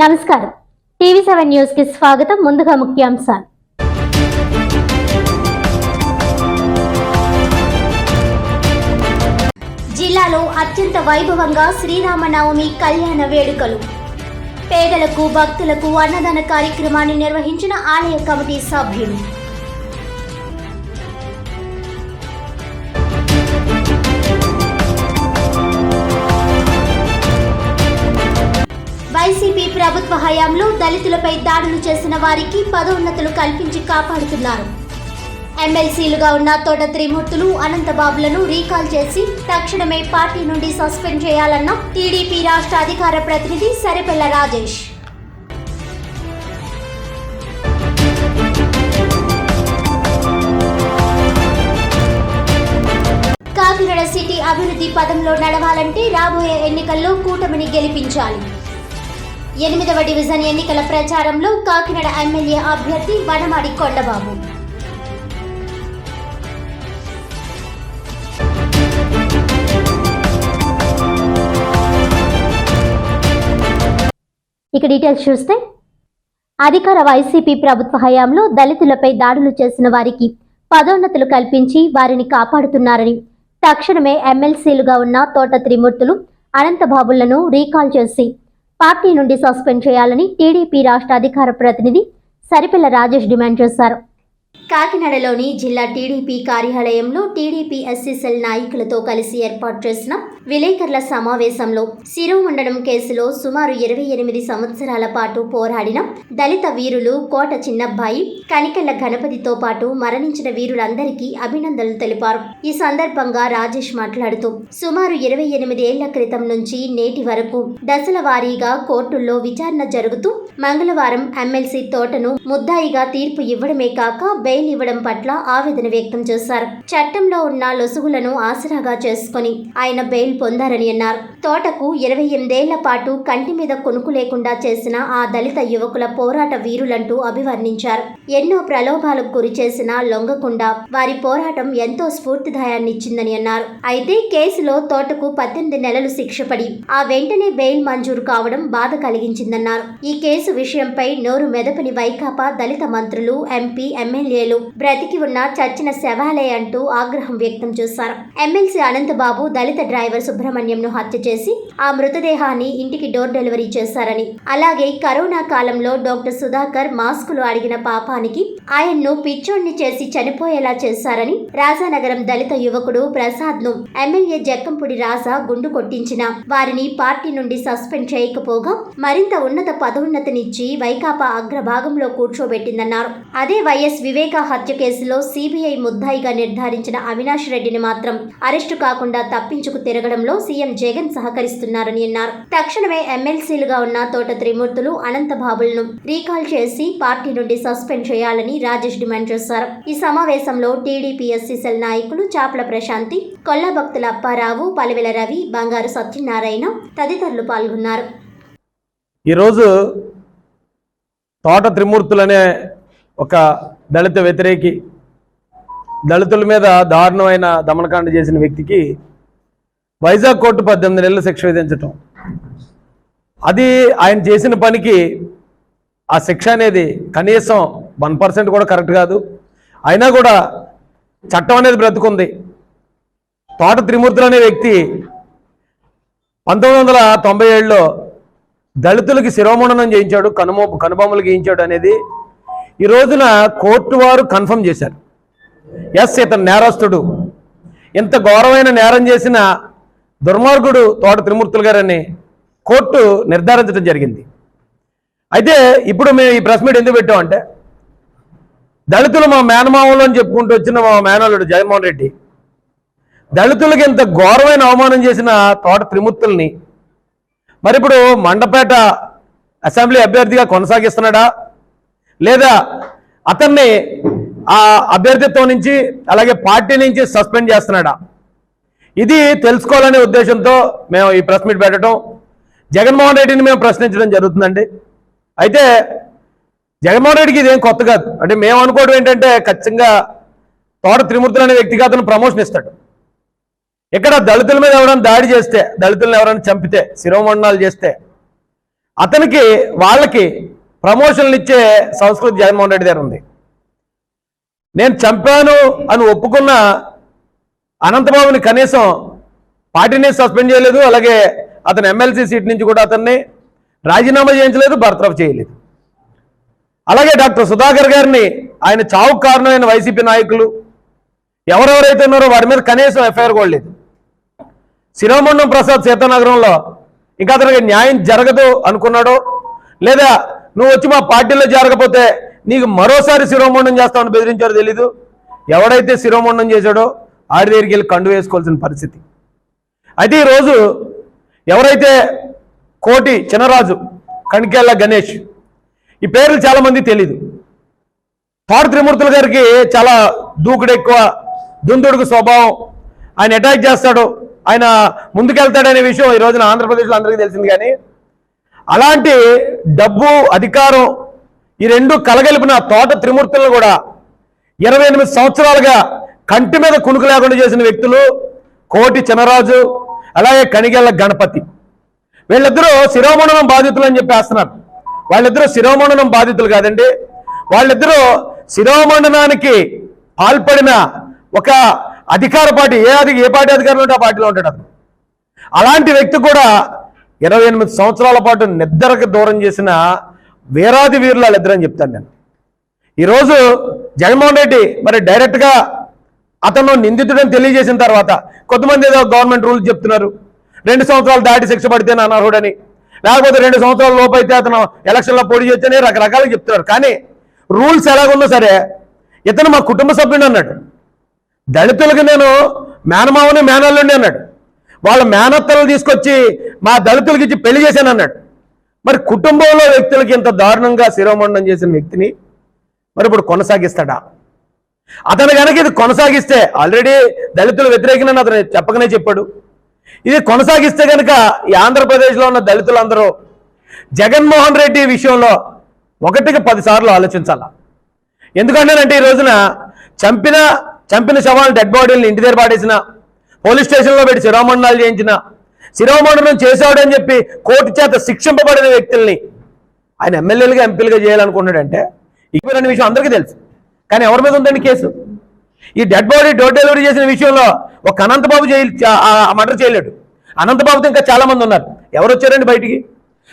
నమస్కారం. TV seven న్యూస్కి స్వాగతం. ముందుగా ముఖ్యాంశాలు. జిల్లాలో అత్యంత వైభవంగా శ్రీరామనవమి కళ్యాణ వేడుకలు. పేదలకు భక్తులకు అన్నదాన కార్యక్రమాన్ని నిర్వహించిన ఆలయ కమిటీ సభ్యులు. వైసీపీ ప్రభుత్వ హయాంలో దళితులపై దాడులు చేసిన వారికి పదోన్నతులు కల్పించి కాపాడుతున్నారు. ఎమ్మెల్సీలుగా ఉన్న తోట త్రిమూర్తులు అనంతబాబులను రీకాల్ చేసి తక్షణమే పార్టీ నుండి సస్పెండ్ చేయాలన్న టీడీపీ రాష్ట్ర అధికార ప్రతినిధి సరిపెల్ల రాజేష్. కాకినాడ సిటీ అభివృద్ధి పదంలో నడవాలంటే రాబోయే ఎన్నికల్లో కూటమిని గెలిపించాలి. ఎనిమిదవ డివిజన్ ఎన్నికల ప్రచారంలో కాకినాడ ఎమ్మెల్యే అభ్యర్థి వనమాడి కొండబాబు. ఇక డీటెయిల్స్ చూస్తే అధికార వైసీపీ ప్రభుత్వ హయాంలో దళితులపై దాడులు చేసిన వారికి పదోన్నతులు కల్పించి వారిని కాపాడుతున్నారని తక్షణమే ఎమ్మెల్సీలుగా ఉన్న తోట త్రిమూర్తులు అనంతబాబులను రీకాల్ చేసి పార్టీ నుండి సస్పెండ్ చేయాలని టీడీపీ రాష్ట్ర అధికార ప్రతినిధి సరిపిల్ల రాజేష్ డిమాండ్ చేశారు. కాకినాడలోని జిల్లా టీడీపీ కార్యాలయంలో టీడీపీ ఎస్సీసెల్ నాయకులతో కలిసి ఏర్పాటు చేసిన విలేకరుల సమావేశంలో శిరోమండలం కేసులో సుమారు ఇరవై ఎనిమిది సంవత్సరాల పాటు పోరాడిన దళిత వీరులు కోట చిన్నబ్బాయి కనికల్ల గణపతితో పాటు మరణించిన వీరులందరికీ అభినందనలు తెలిపారు. ఈ సందర్భంగా రాజేష్ మాట్లాడుతూ సుమారు ఇరవై ఎనిమిది ఏళ్ళ క్రితం నుంచి నేటి వరకు దశల వారీగా కోర్టుల్లో విచారణ జరుగుతూ మంగళవారం ఎమ్మెల్సీ తోటను ముద్దాయిగా తీర్పు ఇవ్వడమే కాక బెయిల్ ఇవ్వడం పట్ల ఆవేదన వ్యక్తం చేశారు. చట్టంలో ఉన్న లొసుగులను ఆసరాగా చేసుకొని ఆయన బెయిల్ పొందారని అన్నారు. తోటకు ఇరవై ఎనిమిదేళ్ళ పాటు కంటి మీద కొనుకు లేకుండా చేసిన ఆ దళిత యువకుల పోరాట వీరులంటూ అభివర్ణించారు. ఎన్నో ప్రలోభాలకు గురి చేసిన లొంగకుండా వారి పోరాటం ఎంతో స్ఫూర్తిదాయాన్నిచ్చిందని అన్నారు. అయితే కేసులో తోటకు పద్దెనిమిది నెలలు శిక్ష పడి ఆ వెంటనే బెయిల్ మంజూరు కావడం బాధ కలిగించిందన్నారు. ఈ కేసు విషయంపై నోరు మెదపని వైకాపా దళిత మంత్రులు ఎంపీ ఎమ్మెల్యే ఎమ్మెల్యేలు బ్రతికి ఉన్న చచ్చిన శవాలే అంటూ ఆగ్రహం వ్యక్తం చేశారు. ఎమ్మెల్సీ అనంతబాబు దళిత డ్రైవర్ సుబ్రహ్మణ్యంను హత్య చేసి ఆ మృతదేహాన్ని ఇంటికి డోర్ డెలివరీ చేశారని. అలాగే కరోనా కాలంలో డాక్టర్ సుధాకర్ మాస్కులు అడిగిన పాపానికి ఆయన్ను పిచ్చోణ్ణి చేసి చనిపోయేలా చేశారని రాజానగరం దళిత యువకుడు ప్రసాద్ను ఎమ్మెల్యే జక్కంపూడి రాజా గుండు కొట్టించిన. వారిని పార్టీ నుండి సస్పెండ్ చేయకపోగా మరింత ఉన్నత పదోన్నతినిచ్చి వైకాపా అగ్రభాగంలో కూర్చోబెట్టిందన్నారు. అదే వైఎస్ వివేక్ హత్య కేసులో సిబిఐ ముద్దాయిగా నిర్ధారించిన అవినాష్ రెడ్డిని మాత్రం అరెస్టు కాకుండా తప్పించుకు తిరగడంలో సీఎం జగన్ సహకరిస్తున్నారని అన్నారు. తక్షణమే ఎమ్మెల్సీలుగా ఉన్న తోట త్రిమూర్తులు అనంత బాబులను రీకాల్ చేసి పార్టీ నుండి సస్పెండ్ చేయాలని రాజేష్ డిమాండ్ చేశారు. ఈ సమావేశంలో టీడీపీఎస్సీ సెల్ నాయకులు చాపల ప్రశాంతి కొల్ల భక్తుల అప్పారావు పలివెల రవి బంగారు సత్యనారాయణ తదితరులు పాల్గొన్నారు. ఈరోజు తోట త్రిమూర్తులనే ఒక దళిత వ్యతిరేకి దళితుల మీద దారుణమైన దమనకాండ చేసిన వ్యక్తికి వైజాగ్ కోర్టు పద్దెనిమిది నెలల శిక్ష విధించటం. అది ఆయన చేసిన పనికి ఆ శిక్ష అనేది కనీసం వన్ పర్సెంట్ కూడా కరెక్ట్ కాదు. అయినా కూడా చట్టం అనేది బ్రతుకుంది. తోట త్రిమూర్తులు అనే వ్యక్తి పంతొమ్మిది వందల తొంభై ఏడులో దళితులకి శిరోమండనం చేయించాడు కనుమో కనుబొమ్మలు గీయించాడు అనేది ఈ రోజున కోర్టు వారు కన్ఫర్మ్ చేశారు. ఎస్ ఇతను నేరస్తుడు. ఇంత ఘోరమైన నేరం చేసిన దుర్మార్గుడు తోట త్రిమూర్తులు గారని కోర్టు నిర్ధారించడం జరిగింది. అయితే ఇప్పుడు మేము ఈ ప్రెస్ మీట్ ఎందుకు పెట్టామంటే దళితులు మా మేనమామలు అని చెప్పుకుంటూ వచ్చిన మా మేనల్లుడు జగన్మోహన్ రెడ్డి దళితులకి ఇంత ఘోరమైన అవమానం చేసిన తోట త్రిమూర్తుల్ని మరి ఇప్పుడు మండపేట అసెంబ్లీ అభ్యర్థిగా కొనసాగిస్తున్నాడా? లేదా అతన్ని ఆ అభ్యర్థిత్వం నుంచి అలాగే పార్టీ నుంచి సస్పెండ్ చేస్తున్నాడా? ఇది తెలుసుకోవాలనే ఉద్దేశంతో మేము ఈ ప్రెస్ మీట్ పెట్టడం. జగన్మోహన్ రెడ్డిని మేము ప్రశ్నించడం జరుగుతుందండి. అయితే జగన్మోహన్ రెడ్డికి ఇదేం కొత్త కాదు. అంటే మేము అనుకోవడం ఏంటంటే ఖచ్చితంగా తోట త్రిమూర్తులు అనే వ్యక్తికి అతను ప్రమోషన్ ఇస్తాడు. ఇక్కడ దళితుల మీద ఎవరైనా దాడి చేస్తే దళితులను ఎవరైనా చంపితే శిరోమండనాలు చేస్తే అతనికి వాళ్ళకి ప్రమోషన్లు ఇచ్చే సంస్కృతి జగన్మోహన్ రెడ్డి దగ్గర ఉంది. నేను చంపాను అని ఒప్పుకున్న అనంతబాబుని కనీసం పార్టీని సస్పెండ్ చేయలేదు అలాగే అతను ఎమ్మెల్సీ సీట్ నుంచి కూడా అతన్ని రాజీనామా చేయించలేదు బర్తరఫ్ చేయలేదు. అలాగే డాక్టర్ సుధాకర్ గారిని ఆయన చావుకు కారణమైన వైసీపీ నాయకులు ఎవరెవరైతే ఉన్నారో వారి మీద కనీసం ఎఫ్ఐఆర్ కూడా లేదు. శిరోమండం ప్రసాద్ సీతానగరంలో ఇంకా అతనికి న్యాయం జరగదు అనుకున్నాడో లేదా నువ్వు వచ్చి మా పార్టీలో జరగకపోతే నీకు మరోసారి శిరోమండం చేస్తామని బెదిరించారో తెలీదు. ఎవడైతే శిరోమండం చేశాడో ఆడి దగ్గరికి వెళ్ళి కండు వేసుకోవాల్సిన పరిస్థితి. అయితే ఈరోజు ఎవరైతే కోటి చినరాజు కణికేళ్ళ గణేష్ ఈ పేర్లు చాలామంది తెలీదు. థాడ్ త్రిమూర్తుల గారికి చాలా దూకుడు ఎక్కువ దుందుడుకు స్వభావం. ఆయన అటాక్ చేస్తాడు. ఆయన ముందుకెళ్తాడనే విషయం ఈ రోజున ఆంధ్రప్రదేశ్లో అందరికీ తెలిసింది కానీ అలాంటి డబ్బు అధికారం ఈ రెండు కలగలిపిన తోట త్రిమూర్తులను కూడా ఇరవై ఎనిమిది సంవత్సరాలుగా కంటి మీద కునుకు లేకుండా చేసిన వ్యక్తులు కోటి చినరాజు అలాగే కనిగెళ్ళ గణపతి. వీళ్ళిద్దరూ శిరోమండలం బాధితులు అని చెప్పేస్తున్నారు వాళ్ళిద్దరూ శిరోమండలం బాధితులు కాదండి. వాళ్ళిద్దరూ శిరోమండలానికి పాల్పడిన ఒక అధికార పార్టీ ఏ అది ఏ పార్టీ అధికారంలో ఉంటే ఆ పార్టీలో ఉంటాడు అలాంటి వ్యక్తి కూడా ఇరవై ఎనిమిది సంవత్సరాల పాటు నిద్రకు దూరం చేసిన వీరాది వీరులు వాళ్ళిద్దరని చెప్తాను నేను. ఈరోజు జగన్మోహన్ రెడ్డి మరి డైరెక్ట్గా అతను నిందితుడని తెలియజేసిన తర్వాత కొంతమంది ఏదో గవర్నమెంట్ రూల్స్ చెప్తున్నారు. రెండు సంవత్సరాలు దాటి శిక్ష పడితే నా అనర్హుడని లేకపోతే రెండు సంవత్సరాల లోపు అయితే అతను ఎలక్షన్లో పోటీ చేయొచ్చని రకరకాలుగా చెప్తున్నారు. కానీ రూల్స్ ఎలాగున్నా సరే ఇతను మా కుటుంబ సభ్యుడు అన్నాడు. దళితులకు నేను మేనమావని మేనల్లుండి అన్నాడు. వాళ్ళ మేనత్తలు తీసుకొచ్చి మా దళితులకి ఇచ్చి పెళ్ళి చేశాను అన్నాడు మరి కుటుంబంలో వ్యక్తులకి ఇంత దారుణంగా శిరోమండం చేసిన వ్యక్తిని మరి ఇప్పుడు కొనసాగిస్తాడా? అతను కనుక ఇది కొనసాగిస్తే ఆల్రెడీ దళితుల వ్యతిరేకనని అతను చెప్పకనే చెప్పాడు. ఇది కొనసాగిస్తే కనుక ఈ ఆంధ్రప్రదేశ్లో ఉన్న దళితులందరూ జగన్మోహన్ రెడ్డి విషయంలో ఒకటికి పదిసార్లు ఆలోచించాల? ఎందుకంటేనంటే ఈ రోజున చంపిన చంపిన శవాలను డెడ్ బాడీలను ఇంటి దగ్గర పాడేసిన పోలీస్ స్టేషన్లో పెట్టి శిరోమండనాలు చేయించిన శిరోమండనం చేశాడని చెప్పి కోర్టు చేత శిక్షింపబడిన వ్యక్తుల్ని ఆయన ఎమ్మెల్యేలుగా ఎంపీలుగా చేయాలనుకున్నాడంటే ఇక్కడ అనే విషయం అందరికీ తెలుసు. కానీ ఎవరి మీద ఉందండి కేసు? ఈ డెడ్ బాడీ డోర్ డెలివరీ చేసిన విషయంలో ఒక అనంతబాబు చేయ మర్డర్ చేయలేడు. అనంతబాబుతో ఇంకా చాలా మంది ఉన్నారు. ఎవరు వచ్చారండి బయటికి?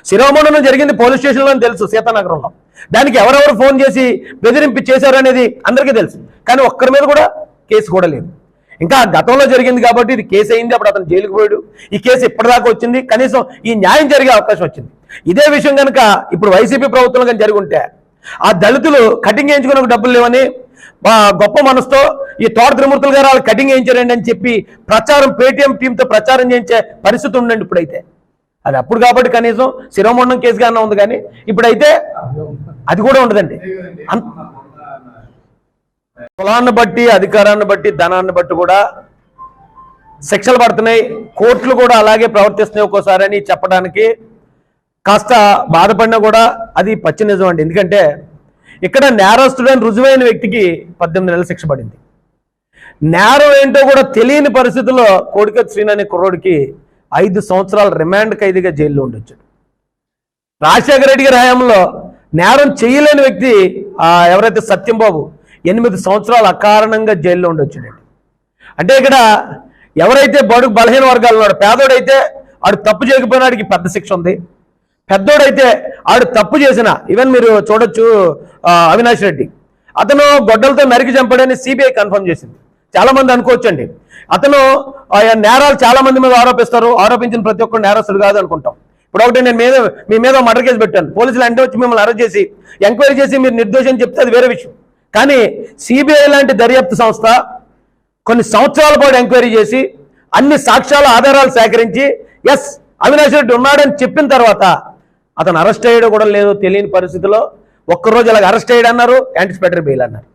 శిరోమండనం జరిగింది పోలీస్ స్టేషన్లో అని తెలుసు సీతానగరంలో. దానికి ఎవరెవరు ఫోన్ చేసి బెదిరింపు చేశారు అనేది అందరికీ తెలుసు. కానీ ఒక్కరి మీద కూడా కేసు కూడా లేదు. ఇంకా గతంలో జరిగింది కాబట్టి ఇది కేసు అయింది అప్పుడు అతను జైలుకు పోయాడు. ఈ కేసు ఇప్పటిదాకా వచ్చింది. కనీసం ఈ న్యాయం జరిగే అవకాశం వచ్చింది. ఇదే విషయం కనుక ఇప్పుడు వైసీపీ ప్రభుత్వం కనుక జరిగి ఉంటే ఆ దళితులు కటింగ్ వేయించుకునే డబ్బులు లేవని గొప్ప మనసుతో ఈ తోట త్రిమూర్తులు గారు వాళ్ళు కటింగ్ వేయించారండి అని చెప్పి ప్రచారం పేటీఎం టీంతో ప్రచారం చేయించే పరిస్థితి ఉండండి ఇప్పుడైతే. అది అప్పుడు కాబట్టి కనీసం శిరోమండం కేసుగానే ఉంది కానీ ఇప్పుడైతే అది కూడా ఉండదండి. అంత కులాన్ని బట్టి అధికారాన్ని బట్టి ధనాన్ని బట్టి కూడా శిక్షలు పడుతున్నాయి. కోర్టులు కూడా అలాగే ప్రవర్తిస్తున్నాయి ఒక్కోసారి అని చెప్పడానికి. కాస్త బాధపడినా కూడా అది పచ్చి నిజం అండి. ఎందుకంటే ఇక్కడ నేరస్తుడని రుజువైన వ్యక్తికి పద్దెనిమిది నెలల శిక్ష పడింది. నేరం ఏంటో కూడా తెలియని పరిస్థితుల్లో కోడిక శ్రీనాని కుర్రోడికి ఐదు సంవత్సరాల రిమాండ్ ఖైదీగా జైల్లో ఉండొచ్చు రాజశేఖర రెడ్డి గారి హయాంలో నేరం చేయలేని వ్యక్తి ఆ, ఎవరైతే సత్యంబాబు ఎనిమిది సంవత్సరాలు అకారణంగా జైల్లో ఉండొచ్చాడండి అంటే ఇక్కడ ఎవరైతే బడుగు బలహీన వర్గాలు ఉన్నాడు పేదోడైతే ఆడు తప్పు చేయకపోయినాడికి పెద్ద శిక్ష ఉంది. పెద్దోడైతే ఆడు తప్పు చేసిన ఈవెన్ మీరు చూడొచ్చు అవినాష్ రెడ్డి. అతను గొడ్డలతో నరికి చంపాడని సిబిఐ కన్ఫర్మ్ చేసింది. చాలా మంది అనుకోవచ్చండి. అతను ఆ, నేరాలు చాలా మంది మీద ఆరోపిస్తారు. ఆరోపించిన ప్రతి ఒక్కరు నేరస్తుడు కాదు అనుకుంటాం. ఇప్పుడు ఒకటి నేను మీద మీ మీద మర్డర్ కేసు పెట్టాను. పోలీసులు అంటే వచ్చి మిమ్మల్ని అరెస్ట్ చేసి ఎంక్వైరీ చేసి మీరు నిర్దోషం చెప్తే అది వేరే విషయం. కానీ సిబిఐ లాంటి దర్యాప్తు సంస్థ కొన్ని సంవత్సరాల పాటు ఎంక్వైరీ చేసి అన్ని సాక్ష్యాల ఆధారాలు సేకరించి ఎస్ అవినాష్ రెడ్డి ఉన్నాడని చెప్పిన తర్వాత అతను అరెస్ట్ అయ్యడం కూడా లేదో తెలియని పరిస్థితిలో ఒక్కరోజు అలాగ అరెస్ట్ అయ్యాడన్నారు యాంటిసిపేటరీ బెయిల్ అన్నారు.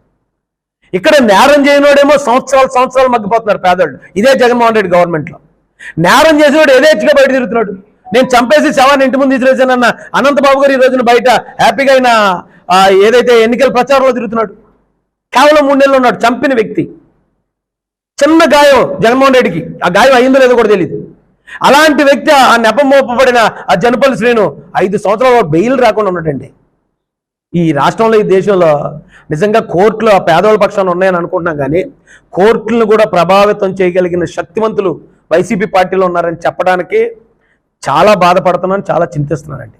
ఇక్కడ నేరం చేయనోడేమో సంవత్సరాలు సంవత్సరాలు మగ్గిపోతున్నారు పేదోళ్ళు. ఇదే జగన్మోహన్ రెడ్డి గవర్నమెంట్లో. నేరం చేసేవాడు యథేచ్ఛగా బయట తిరుగుతున్నాడు. నేను చంపేసి శవాన్ని ఇంటి ముందు తీసిరేసానన్న అనంతబాబు గారు ఈ రోజున బయట హ్యాపీగా ఆయన ఏదైతే ఎన్నికల ప్రచారంలో తిరుగుతున్నాడు. కేవలం మూడు నెలలు ఉన్నాడు చంపిన వ్యక్తి. చిన్న గాయం జగన్మోహన్ రెడ్డికి. ఆ గాయం అయిందో లేదో కూడా తెలియదు అలాంటి వ్యక్తి ఆ నెపమోపబడిన ఆ జనపల్లి శ్రీను ఐదు సంవత్సరాలు బెయిల్ రాకుండా ఉన్నటండి ఈ రాష్ట్రంలో ఈ దేశంలో నిజంగా కోర్టులు ఆ పేదవాళ్ళ పక్షాన ఉన్నాయని అనుకుంటున్నాం కానీ కోర్టులను కూడా ప్రభావితం చేయగలిగిన శక్తివంతులు వైసీపీ పార్టీలో ఉన్నారని చెప్పడానికి చాలా బాధపడుతున్నాను చాలా చింతిస్తున్నానండి.